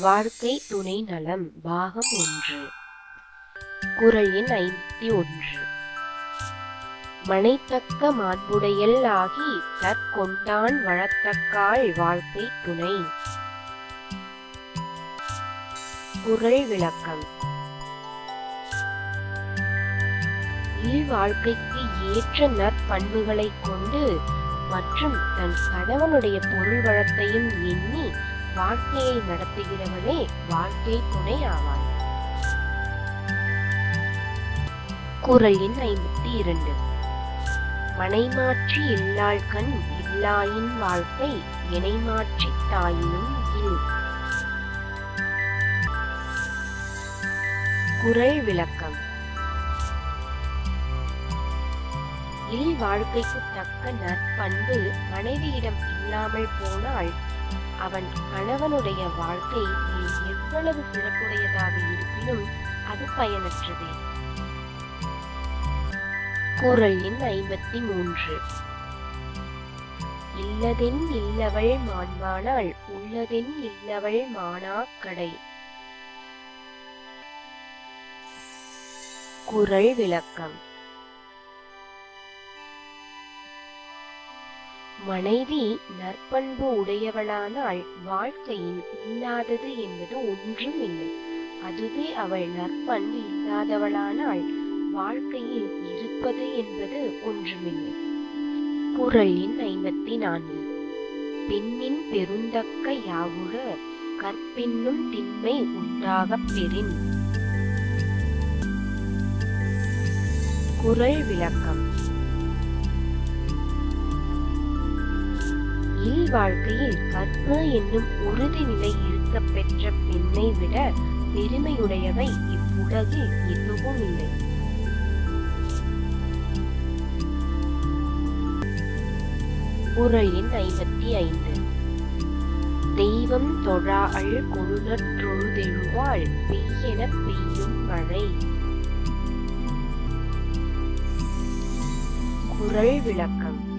வாழ்க்கை துணை நலம் பாகம் ஒன்று. குரல் எண் ஐம்பத்தி ஒன்று. மனைத்தக்க மாண்புடையல் ஆகி தற்கொண்டான் வளத்தக்காள் வாழ்க்கை துணை. குரல் விளக்கம். இல்வாழ்க்கைக்கு ஏற்ற நற்பண்புகளைக் கொண்டு மற்றும் தன் கணவனுடைய பொருள் வளத்தையும் எண்ணி வாழ்க்கையை நடத்துகிறவனே வாழ்க்கை துணை ஆவான் குரல் எண் ஐம்பத்தி இரண்டு. மனைமாற்றி இல்லாள் கண் இல்லாயின் வாழ்க்கை இணைமாற்றி தாயினும் இல். குரல் விளக்கம். இல் வாழ்க்கைக்கு தக்க நற்பண்பு மனைவியிடம் இல்லாமல் போனால் அவன் கணவனுடைய வாழ்க்கை எவ்வளவு சிறப்புடையதாக இருப்பினும் அது பயனற்றதே. குரல் எண் ஐம்பத்தி மூன்று இல்லதென் இல்லவள் மாண்பானாள் உள்ளதென் இல்லவள் மானா கடை குரல் விளக்கம். மனைவி நற்பண்பு உடையவளானால் வாழ்க்கையில் இல்லாதது என்பது ஒன்றும் இல்லை. அதுவே அவள் நற்பண்பு இல்லாதவளானால் வாழ்க்கையில் இருப்பது என்பது ஒன்றுமில்லை. குரல் எண் ஐம்பத்தி நான்கு பெண்ணின் பெருந்தக்க யாவுக கற்பின்னும் திண்மை உண்டாகப் பெறின். குரல் விளக்கம். இல்வாழ்க்கையில் வாழ்க்கையில் என்னும் உறுதி நிலை இருக்க பெற்ற பெண்ணை விட பெருமையுடையவை இவ்வுலகில் எதுவும் இல்லை. குரல் எண் ஐம்பத்தி ஐந்து. தெய்வம் தொழாள் கொழுநற்றொழுதெழுவாள் பெய்யென பெய்யும் மழை. குரல் விளக்கம்.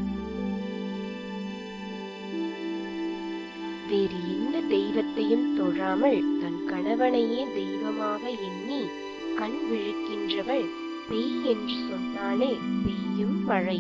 வேறு எந்த தெய்வத்தையும் தொழாமல் தன் கணவனையே தெய்வமாக எண்ணி கண் விழிக்கின்றவள் பெய் என்று சொன்னாலே பெய்யும் மழை.